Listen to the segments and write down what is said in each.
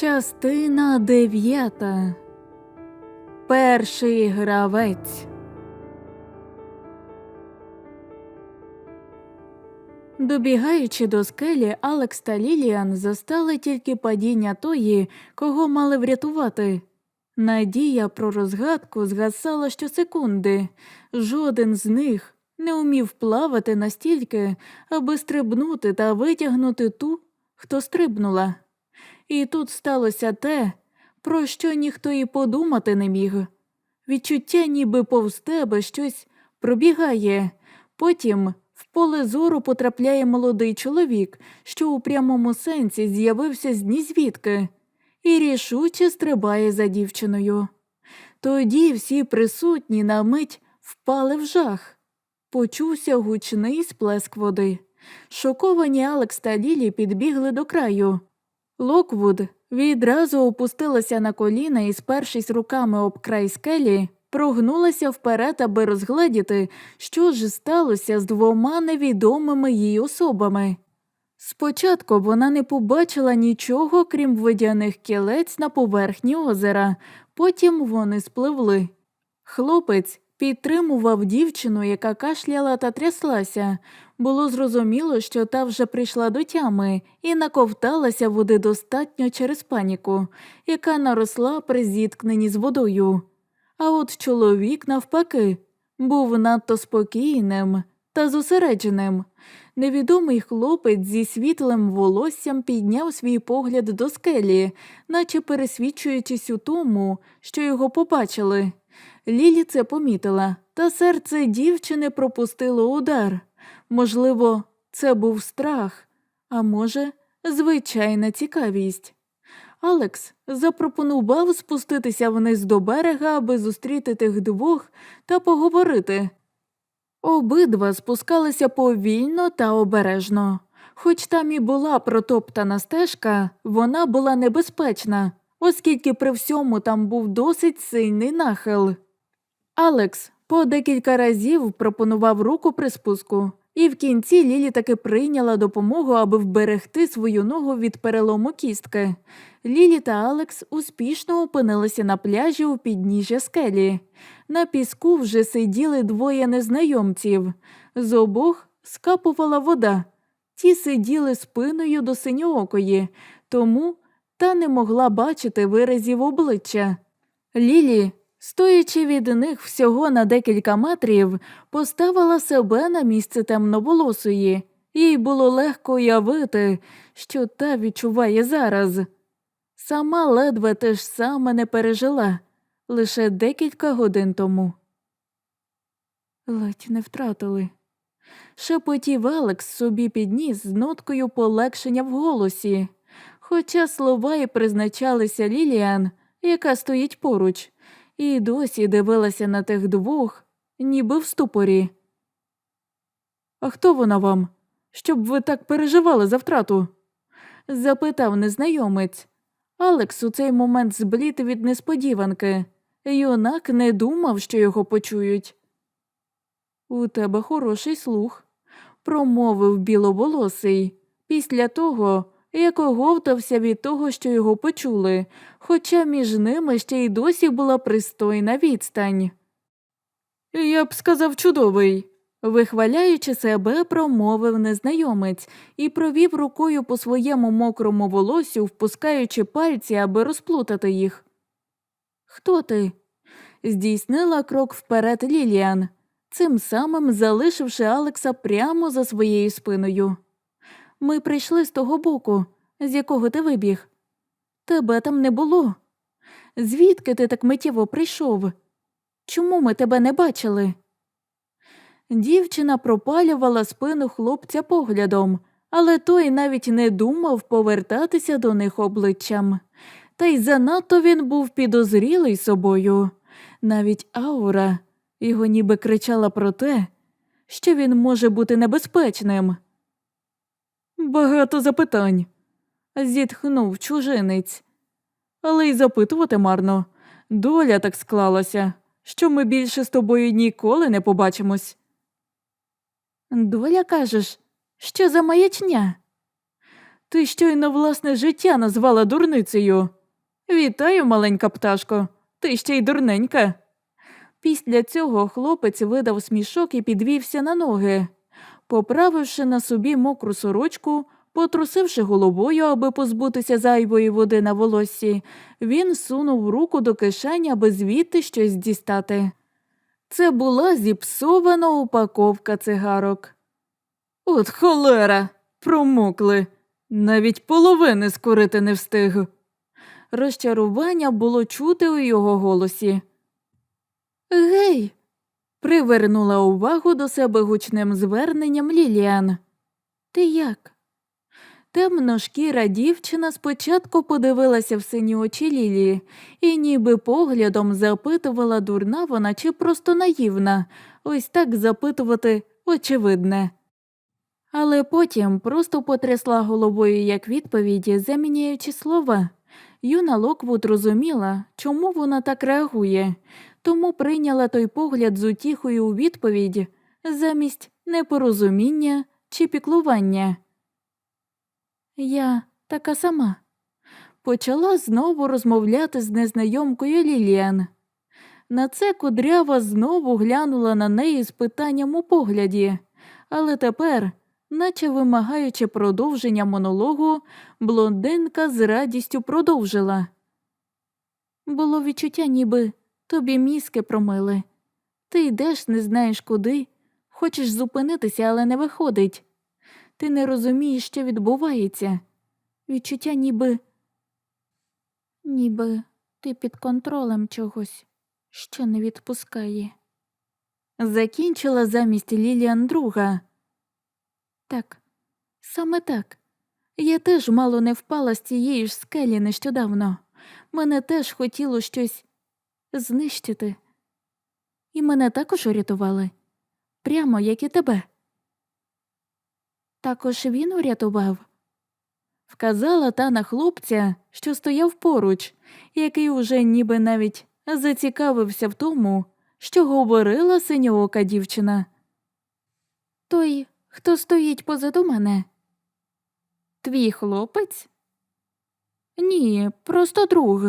Частина дев'ята. Перший гравець. Добігаючи до скелі, Алекс та Ліліан застали тільки падіння тої, кого мали врятувати. Надія про розгадку згасала щосекунди. Жоден з них не умів плавати настільки, аби стрибнути та витягнути ту, хто стрибнула. І тут сталося те, про що ніхто і подумати не міг. Відчуття, ніби повз тебе щось пробігає. Потім в поле зору потрапляє молодий чоловік, що у прямому сенсі з'явився з нізвідки, і рішуче стрибає за дівчиною. Тоді всі присутні на мить впали в жах. Почувся гучний сплеск води. Шоковані Алекс та Лілі підбігли до краю. Локвуд відразу опустилася на коліна і, спершись руками об край скелі, прогнулася вперед, аби розгледіти, що ж сталося з двома невідомими їй особами. Спочатку вона не побачила нічого, крім водяних кілець на поверхні озера, потім вони спливли. Хлопець підтримував дівчину, яка кашляла та тряслася. Було зрозуміло, що та вже прийшла до тями і наковталася води достатньо через паніку, яка наросла при зіткненні з водою. А от чоловік, навпаки, був надто спокійним та зосередженим. Невідомий хлопець зі світлим волоссям підняв свій погляд до скелі, наче пересвідчуючись у тому, що його побачили. Лілі це помітила, та серце дівчини пропустило удар. Можливо, це був страх, а може, звичайна цікавість. Алекс запропонував спуститися вниз до берега, аби зустріти тих двох та поговорити. Обидва спускалися повільно та обережно. Хоч там і була протоптана стежка, вона була небезпечна, оскільки при всьому там був досить сильний нахил. Алекс по декілька разів пропонував руку при спуску, і в кінці Лілі таки прийняла допомогу, аби вберегти свою ногу від перелому кістки. Лілі та Алекс успішно опинилися на пляжі у підніжжя скелі. На піску вже сиділи двоє незнайомців. З обох скапувала вода. Ті сиділи спиною до синьоокої, тому та не могла бачити виразів обличчя. Лілі, стоячи від них всього на декілька метрів, поставила себе на місце темноволосої. Їй було легко уявити, що та відчуває зараз. Сама ледве те ж саме не пережила лише декілька годин тому. Ледь не втратили. Шепотів Алекс собі підніс з ноткою полегшення в голосі, хоча слова й призначалися Ліліан, яка стоїть поруч, і досі дивилася на тих двох, ніби в ступорі. А хто вона вам? Щоб ви так переживали за втрату? запитав незнайомець. Алекс у цей момент зблід від несподіванки. Юнак не думав, що його почують. У тебе хороший слух, промовив біловолосий, після того, як оговтався від того, що його почули, хоча між ними ще й досі була пристойна відстань. Я б сказав чудовий, вихваляючи себе, промовив незнайомець і провів рукою по своєму мокрому волосю, впускаючи пальці, аби розплутати їх. Хто ти? здійснила крок вперед Ліліан, цим самим залишивши Алекса прямо за своєю спиною. Ми прийшли з того боку, з якого ти вибіг. Тебе там не було. Звідки ти так миттєво прийшов? Чому ми тебе не бачили? Дівчина пропалювала спину хлопця поглядом, але той навіть не думав повертатися до них обличчям. Та й занадто він був підозрілий собою. Навіть аура його ніби кричала про те, що він може бути небезпечним. Багато запитань, зітхнув чужинець. Але й запитувати марно. Доля так склалася, що ми більше з тобою ніколи не побачимось. Доля кажеш, що за маячня? Ти щойно власне життя назвала дурницею. Вітаю, маленька пташко, ти ще й дурненька. Після цього хлопець видав смішок і підвівся на ноги. Поправивши на собі мокру сорочку, потрусивши головою, аби позбутися зайвої води на волоссі, він сунув руку до кишені, аби звідти щось дістати. Це була зіпсована упаковка цигарок. От холера, промокли. Навіть половини скорити не встиг. Розчарування було чути у його голосі. Гей. Привернула увагу до себе гучним зверненням Ліліан. Ти як? Темношкіра дівчина спочатку подивилася в сині очі Лілії і ніби поглядом запитувала дурна вона чи просто наївна, ось так запитувати очевидне. Але потім просто потрясла головою як відповіді, заміняючи слова. Юна Локвуд розуміла, чому вона так реагує, тому прийняла той погляд з утіхою у відповідь замість непорозуміння чи піклування. Я така сама. Почала знову розмовляти з незнайомкою Ліліан. На це кудрява знову глянула на неї з питанням у погляді, але тепер, наче вимагаючи продовження монологу, блондинка з радістю продовжила. Було відчуття, ніби тобі мізки промили. Ти йдеш, не знаєш куди, хочеш зупинитися, але не виходить. Ти не розумієш, що відбувається. Відчуття ніби. Ніби ти під контролем чогось, що не відпускає. Закінчила замість Ліліан друга. Так, саме так. Я теж мало не впала з цієї ж скелі нещодавно. Мене теж хотіло щось знищити. І мене також урятували, прямо як і тебе. Також він урятував. Вказала та на хлопця, що стояв поруч, який уже ніби навіть зацікавився в тому, що говорила синьоока дівчина. Той, хто стоїть позаду мене. Твій хлопець? Ні, просто друг.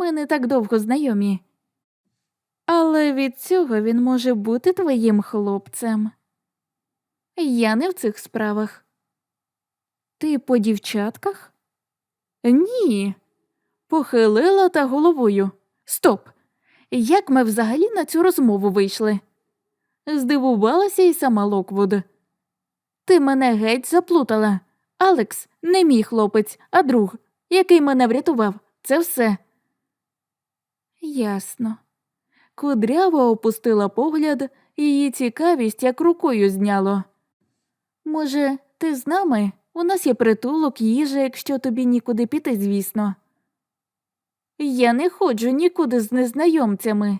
Ми не так довго знайомі. Але від цього він може бути твоїм хлопцем. Я не в цих справах. Ти по дівчатках? Ні. Похилила та головою. Стоп. Як ми взагалі на цю розмову вийшли? Здивувалася і сама Локвуд. Ти мене геть заплутала. Алекс не мій хлопець, а друг, який мене врятував. Це все. Ясно. Кудрява опустила погляд, її цікавість як рукою зняло. Може, ти з нами? У нас є притулок, їжа, якщо тобі нікуди піти, звісно. Я не ходжу нікуди з незнайомцями.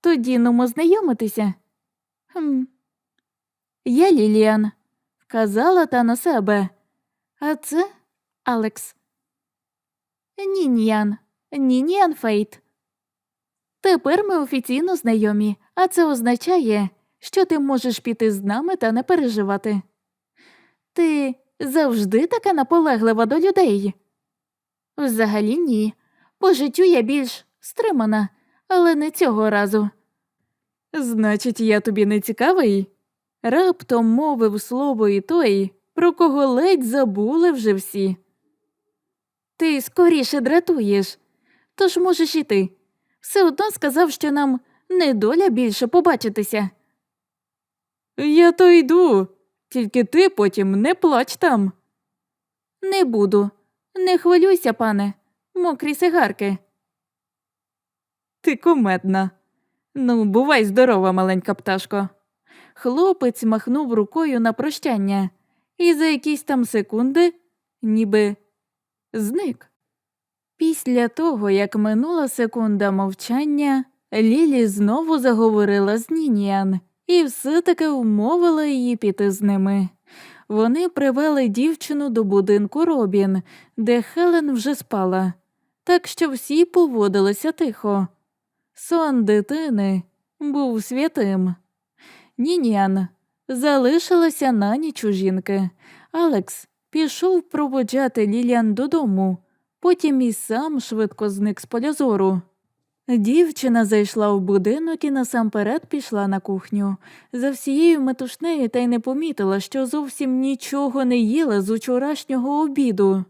Тоді нумо знайомитися. Хм. Я Ліліан, вказала та на себе. А це Алекс. Ніньян, Ніньян Фейт. Тепер ми офіційно знайомі, а це означає, що ти можеш піти з нами та не переживати. Ти завжди така наполеглива до людей? Взагалі ні. По життю я більш стримана, але не цього разу. Значить, я тобі не цікавий? Раптом мовив слово і той, про кого ледь забули вже всі. Ти скоріше дратуєш, тож можеш іти. Все одно сказав, що нам не доля більше побачитися. Я то йду, тільки ти потім не плач там. Не буду. Не хвилюйся, пане, мокрі сигарки. Ти кумедна. Ну, бувай здорова, маленька пташко. Хлопець махнув рукою на прощання, і за якісь там секунди ніби зник. Після того, як минула секунда мовчання, Лілі знову заговорила з Нініан і все-таки вмовила її піти з ними. Вони привели дівчину до будинку Робін, де Хелен вже спала, так що всі поводилися тихо. Сон дитини був святим. Нінян залишилася на ніч у жінки. Алекс пішов проводжати Ліліан додому, потім і сам швидко зник з поля зору. Дівчина зайшла в будинок і насамперед пішла на кухню. За всією метушнею та й не помітила, що зовсім нічого не їла з учорашнього обіду.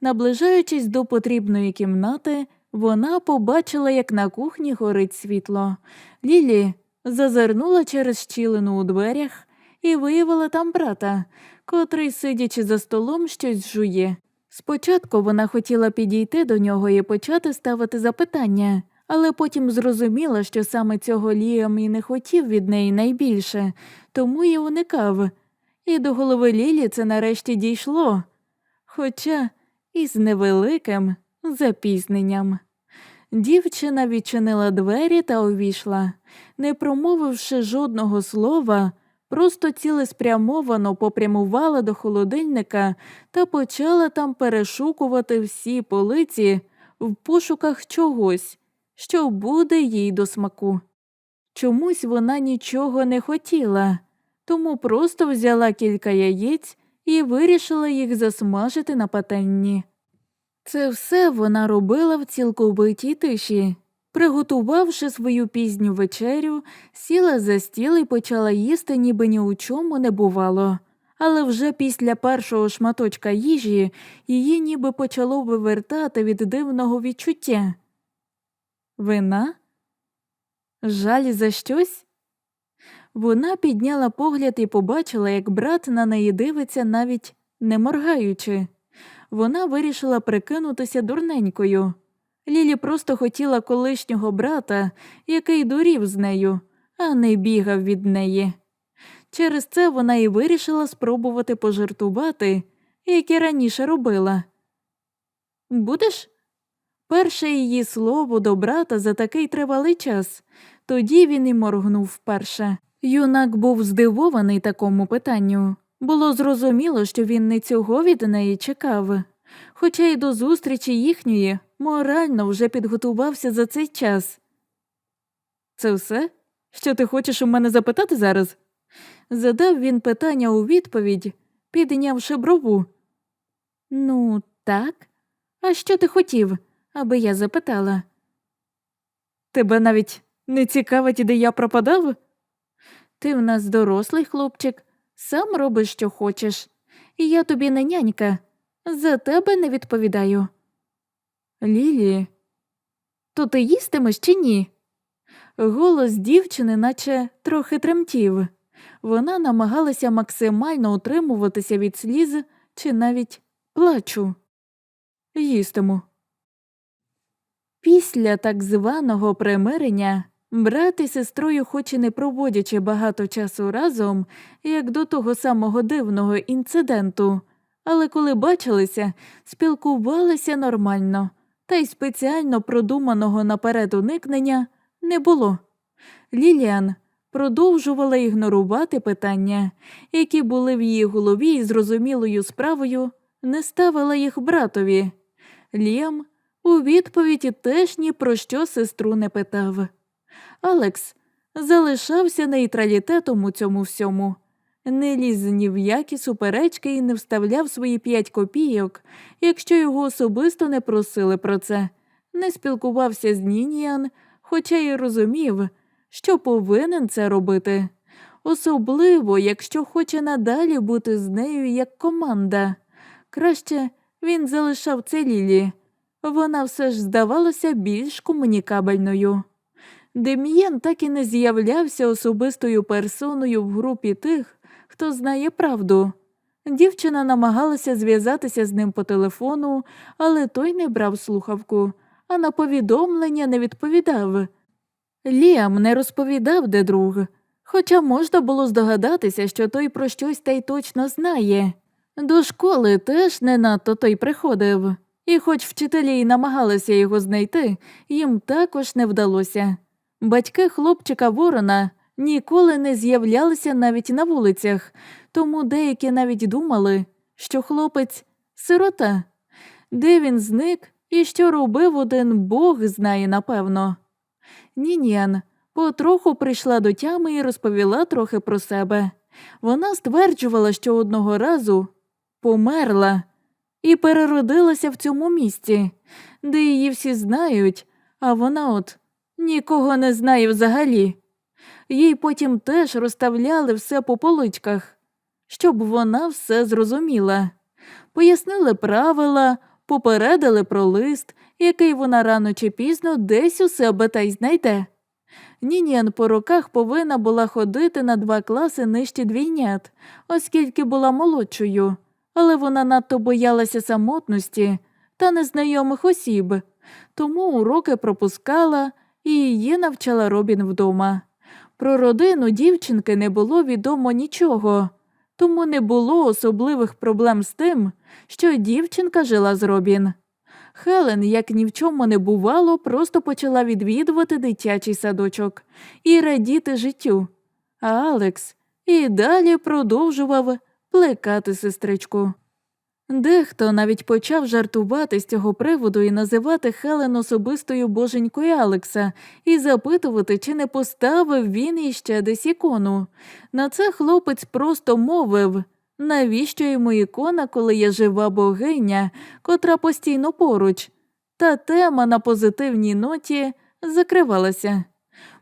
Наближаючись до потрібної кімнати, вона побачила, як на кухні горить світло. Лілі зазирнула через щілину у дверях і виявила там брата, котрий, сидячи за столом, щось жує. Спочатку вона хотіла підійти до нього і почати ставити запитання, але потім зрозуміла, що саме цього Ліам і не хотів від неї найбільше, тому й уникав. І до голови Лілі це нарешті дійшло, хоча із невеликим запізненням. Дівчина відчинила двері та увійшла, не промовивши жодного слова, просто цілеспрямовано попрямувала до холодильника та почала там перешукувати всі полиці в пошуках чогось, що буде їй до смаку. Чомусь вона нічого не хотіла, тому просто взяла кілька яєць і вирішила їх засмажити на пательні. Це все вона робила в цілковитій тиші. Приготувавши свою пізню вечерю, сіла за стіл і почала їсти, ніби ні у чому не бувало. Але вже після першого шматочка їжі її ніби почало вивертати від дивного відчуття. Вина? Жаль за щось? Вона підняла погляд і побачила, як брат на неї дивиться, навіть не моргаючи. Вона вирішила прикинутися дурненькою. Лілі просто хотіла колишнього брата, який дурів з нею, а не бігав від неї. Через це вона і вирішила спробувати пожартувати, як і раніше робила. Будеш? Перше її слово до брата за такий тривалий час, тоді він і моргнув вперше. Юнак був здивований такому питанню. Було зрозуміло, що він не цього від неї чекав, хоча й до зустрічі їхньої морально вже підготувався за цей час. Це все? Що ти хочеш у мене запитати зараз? Задав він питання у відповідь, піднявши брову. Ну, так. А що ти хотів, аби я запитала? Тебе навіть не цікавить, де я пропадав? Ти в нас дорослий хлопчик, сам робиш, що хочеш, і я тобі не нянька, за тебе не відповідаю. Лілі, то ти їстимеш чи ні? Голос дівчини, наче трохи тремтів. Вона намагалася максимально утримуватися від сліз чи навіть плачу. Їстиму. Після так званого примирення брат і сестрою, хоч і не проводячи багато часу разом, як до того самого дивного інциденту, але коли бачилися, спілкувалися нормально, та й спеціально продуманого наперед уникнення не було. Ліліан продовжувала ігнорувати питання, які були в її голові і зрозумілою справою, не ставила їх братові. Ліам у відповіді теж ні про що сестру не питав. Алекс залишався нейтралітетом у цьому всьому, не ліз ні в які суперечки і не вставляв свої п'ять копійок, якщо його особисто не просили про це, не спілкувався з Нініан, хоча й розумів, що повинен це робити, особливо, якщо хоче надалі бути з нею як команда. Краще він залишав це Лілі. Вона все ж здавалася більш комунікабельною. Дем'єн так і не з'являвся особистою персоною в групі тих, хто знає правду. Дівчина намагалася зв'язатися з ним по телефону, але той не брав слухавку, а на повідомлення не відповідав. Ліам не розповідав, де друг, хоча можна було здогадатися, що той про щось та й точно знає. До школи теж не надто той приходив, і хоч вчителі й намагалися його знайти, їм також не вдалося. Батьки хлопчика Ворона ніколи не з'являлися навіть на вулицях, тому деякі навіть думали, що хлопець сирота. Де він зник і що робив один бог знає напевно. Нініан потроху прийшла до тями і розповіла трохи про себе. Вона стверджувала, що одного разу померла і переродилася в цьому місці, де її всі знають, а вона от нікого не знає взагалі. Їй потім теж розставляли все по поличках, щоб вона все зрозуміла. Пояснили правила, попередили про лист, який вона рано чи пізно десь у себе та й знайде. Нінєн по роках повинна була ходити на два класи нижче двійнят, оскільки була молодшою, але вона надто боялася самотності та незнайомих осіб, тому уроки пропускала і її навчала Робін вдома. Про родину дівчинки не було відомо нічого, тому не було особливих проблем з тим, що дівчинка жила з Робін. Хелен, як ні в чому не бувало, просто почала відвідувати дитячий садочок і радіти життю. А Алекс і далі продовжував плекати сестричку. Дехто навіть почав жартувати з цього приводу і називати Хелен особистою боженькою Алекса і запитувати, чи не поставив він іще десь ікону. На це хлопець просто мовив навіщо йому ікона, коли є жива богиня, котра постійно поруч. Та тема на позитивній ноті закривалася.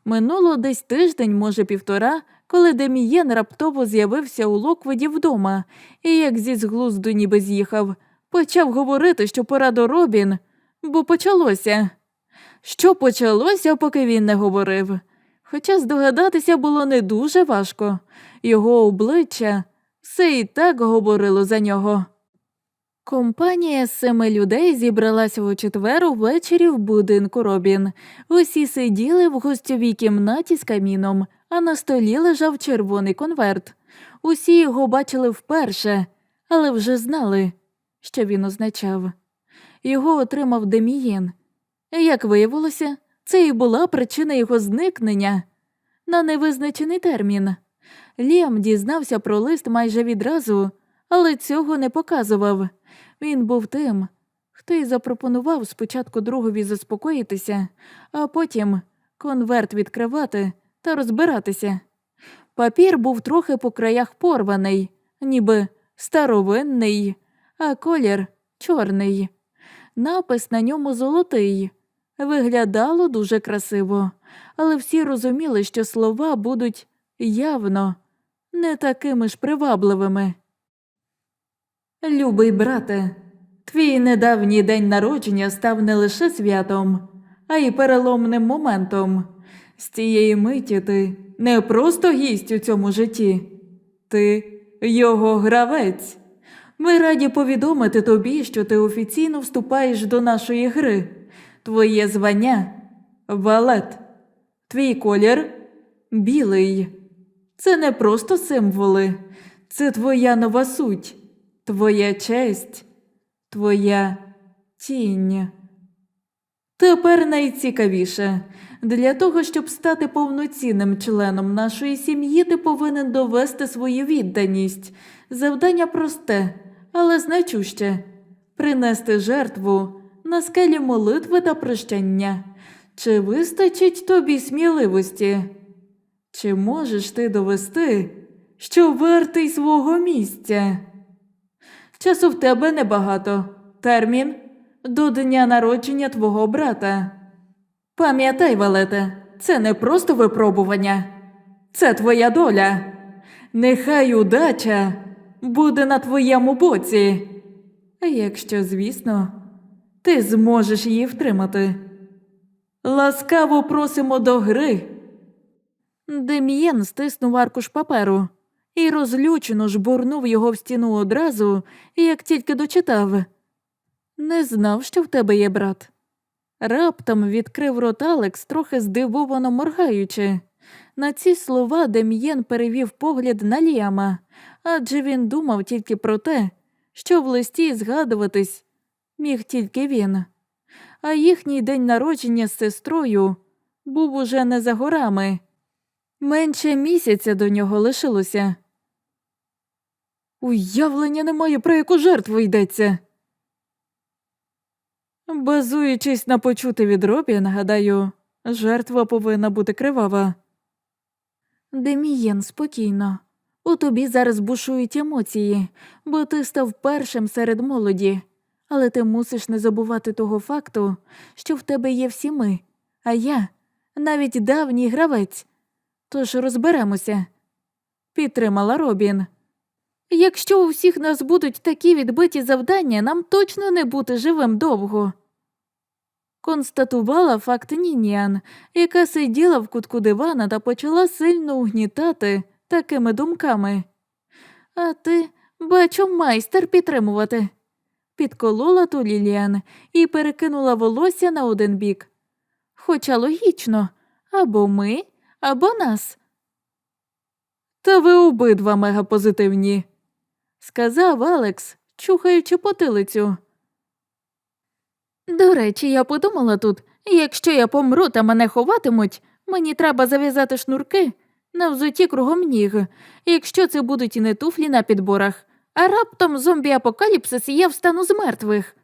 Минуло десь тиждень, може півтора, коли Демієн раптово з'явився у Локводі вдома і, як зі зглузду ніби з'їхав, почав говорити, що пора до Робін, бо почалося. Що почалося, поки він не говорив. Хоча здогадатися було не дуже важко, його обличчя все і так говорило за нього. Компанія семи людей зібралася у четвер увечері в будинку Робін. Усі сиділи в гостьовій кімнаті з каміном, а на столі лежав червоний конверт. Усі його бачили вперше, але вже знали, що він означав. Його отримав Демієн. Як виявилося, це і була причина його зникнення на невизначений термін. Ліам дізнався про лист майже відразу, але цього не показував. Він був тим, хто й запропонував спочатку другові заспокоїтися, а потім конверт відкривати та розбиратися. Папір був трохи по краях порваний, ніби старовинний, а колір чорний. Напис на ньому золотий. Виглядало дуже красиво, але всі розуміли, що слова будуть явно не такими ж привабливими. Любий брате, твій недавній день народження став не лише святом, а й переломним моментом. З цієї миті ти не просто гість у цьому житті, ти його гравець. Ми раді повідомити тобі, що ти офіційно вступаєш до нашої гри. Твоє звання валет. Твій колір білий. Це не просто символи, це твоя нова суть, твоя честь, твоя тінь. Тепер найцікавіше. Для того, щоб стати повноцінним членом нашої сім'ї, ти повинен довести свою відданість. Завдання просте, але значуще принести жертву на скелі молитви та прощання. Чи вистачить тобі сміливості? Чи можеш ти довести, що вартий свого місця? Часу в тебе небагато. Термін до дня народження твого брата. Пам'ятай, Валете, це не просто випробування, це твоя доля. Нехай удача буде на твоєму боці. Якщо, звісно, ти зможеш її втримати. Ласкаво просимо до гри. Дем'єн стиснув аркуш паперу і розлючено жбурнув його в стіну одразу, як тільки дочитав. Не знав, що в тебе є брат. Раптом відкрив рот Алекс, трохи здивовано моргаючи. На ці слова Дем'єн перевів погляд на Ліама, адже він думав тільки про те, що в листі згадуватись міг тільки він. А їхній день народження з сестрою був уже не за горами. Менше місяця до нього лишилося. Уявлення немає, про яку жертву йдеться. Базуючись на почути від Робі, нагадаю, жертва повинна бути кривава. Демієн спокійно. У тобі зараз бушують емоції, бо ти став першим серед молоді. Але ти мусиш не забувати того факту, що в тебе є всі ми, а я навіть давній гравець. Тож розберемося. Підтримала Робін. Якщо у всіх нас будуть такі відбиті завдання, нам точно не бути живим довго. Констатувала факт Нініан, яка сиділа в кутку дивана та почала сильно угнітати такими думками. А ти, бачу, майстер підтримувати. Підколола ту Ліліан і перекинула волосся на один бік. Хоча логічно, або ми, або нас. Та ви обидва мегапозитивні, сказав Алекс, чухаючи потилицю. До речі, я подумала тут, якщо я помру та мене ховатимуть, мені треба зав'язати шнурки на взуті кругом ніг, якщо це будуть і не туфлі на підборах, а раптом зомбі-апокаліпсис і я встану з мертвих,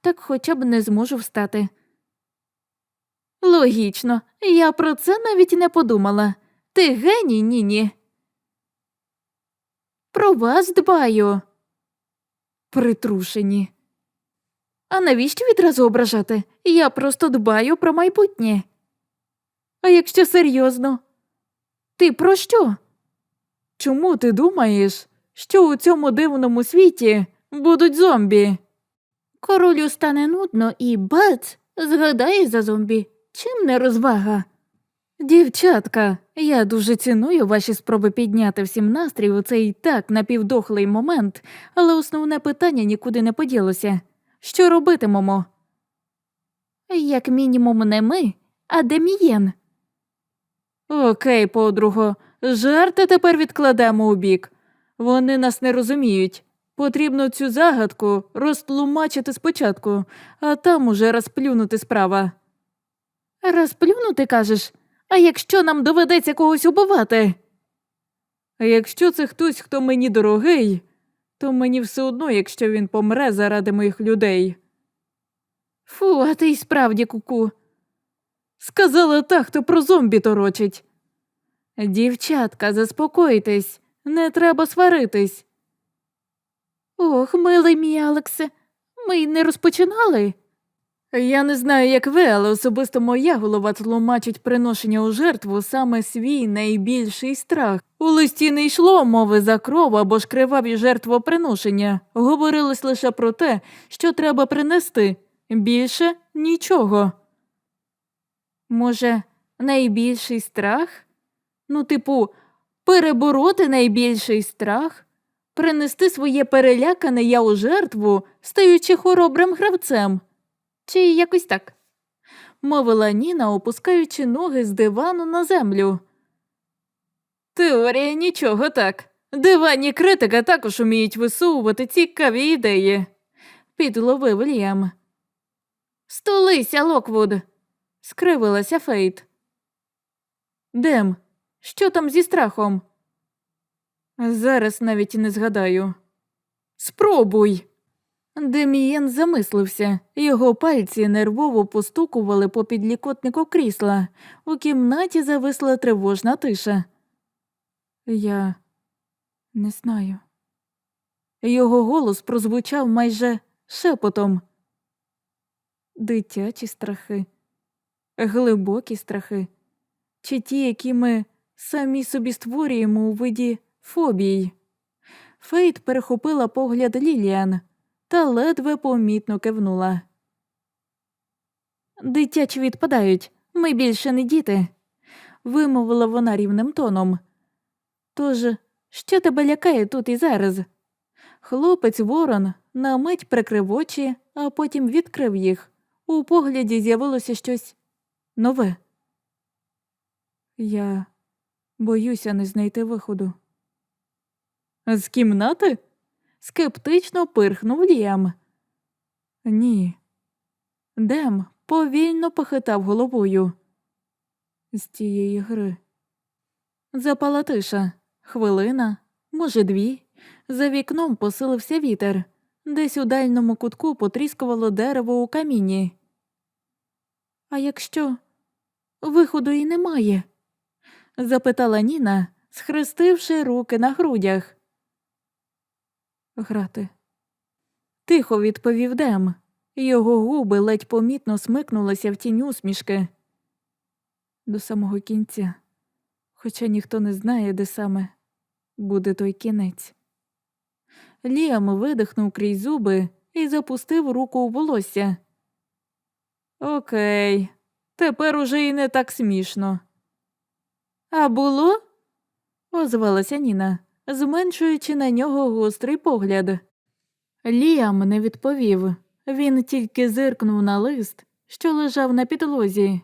так хоча б не зможу встати. Логічно, я про це навіть не подумала. Ти геній, Ніні. Про вас дбаю. Притрушені. А навіщо відразу ображати? Я просто дбаю про майбутнє. А якщо серйозно? Ти про що? Чому ти думаєш, що у цьому дивному світі будуть зомбі? Королю стане нудно і бац, згадає за зомбі. Чим не розвага? Дівчатка, я дуже ціную ваші спроби підняти всім настрій у цей так напівдохлий момент, але основне питання нікуди не поділося. Що робитимемо? Як мінімум, не ми, а Демієн. Окей, подруго, жарти тепер відкладемо у бік. Вони нас не розуміють. Потрібно цю загадку розтлумачити спочатку, а там уже розплюнути справа. Розплюнути, кажеш? А якщо нам доведеться когось убивати? А якщо це хтось, хто мені дорогий, то мені все одно, якщо він помре заради моїх людей. Фу, а ти й справді куку. Сказала та, хто про зомбі торочить. Дівчатка, заспокойтесь, не треба сваритись. Ох, милий мій Алексе, ми й не розпочинали. Я не знаю, як ви, але особисто моя голова тлумачить приношення у жертву саме свій найбільший страх. У листі не йшло мови за кров або ж криваві жертвоприношення. Говорилось лише про те, що треба принести. Більше нічого. Може, найбільший страх? Ну, типу, перебороти найбільший страх, принести своє перелякане я у жертву, стаючи хоробрим гравцем. Чи якось так? мовила Ніна, опускаючи ноги з дивану на землю. Теорія нічого так. Диванні критика також уміють висовувати цікаві ідеї, підловив Ліам. Столися, Локвуд, скривилася Фейт. Дем, що там зі страхом? Зараз навіть не згадаю. Спробуй. Демієн замислився, його пальці нервово постукували по підлікотнику крісла. У кімнаті зависла тривожна тиша. Я не знаю. Його голос прозвучав майже шепотом. Дитячі страхи, глибокі страхи, чи ті, які ми самі собі створюємо у виді фобій. Фейт перехопила погляд Ліліан та ледве помітно кивнула. Дитячі відпадають, ми більше не діти, вимовила вона рівним тоном. Тож, що тебе лякає тут і зараз? Хлопець ворон на мить прикрив очі, а потім відкрив їх. У погляді з'явилося щось нове. Я боюся не знайти виходу. З кімнати? Скептично пирхнув Ліам. Ні. Дем повільно похитав головою. З тієї гри. Запала тиша. Хвилина, може, дві. За вікном посилився вітер. Десь у дальньому кутку потріскувало дерево у каміні. А якщо виходу і немає? запитала Ніна, схрестивши руки на грудях. Грати. Тихо відповів Дем. Його губи ледь помітно смикнулися в тінь усмішки. До самого кінця, хоча ніхто не знає, де саме буде той кінець. Ліам видихнув крізь зуби і запустив руку у волосся. Окей, тепер уже і не так смішно. А було? озвалася Ніна, зменшуючи на нього гострий погляд. Ліам не відповів. Він тільки зиркнув на лист, що лежав на підлозі.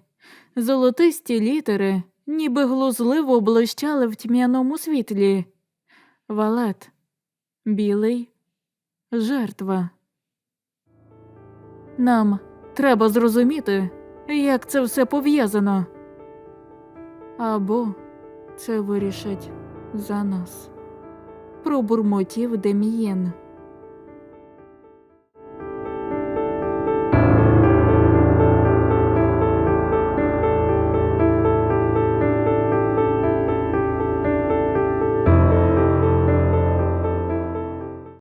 Золотисті літери, ніби глузливо блищали в тьмяному світлі. Валет, білий, жертва. Нам треба зрозуміти, як це все пов'язано. Або це вирішать за нас. Пробурмотів Демієн.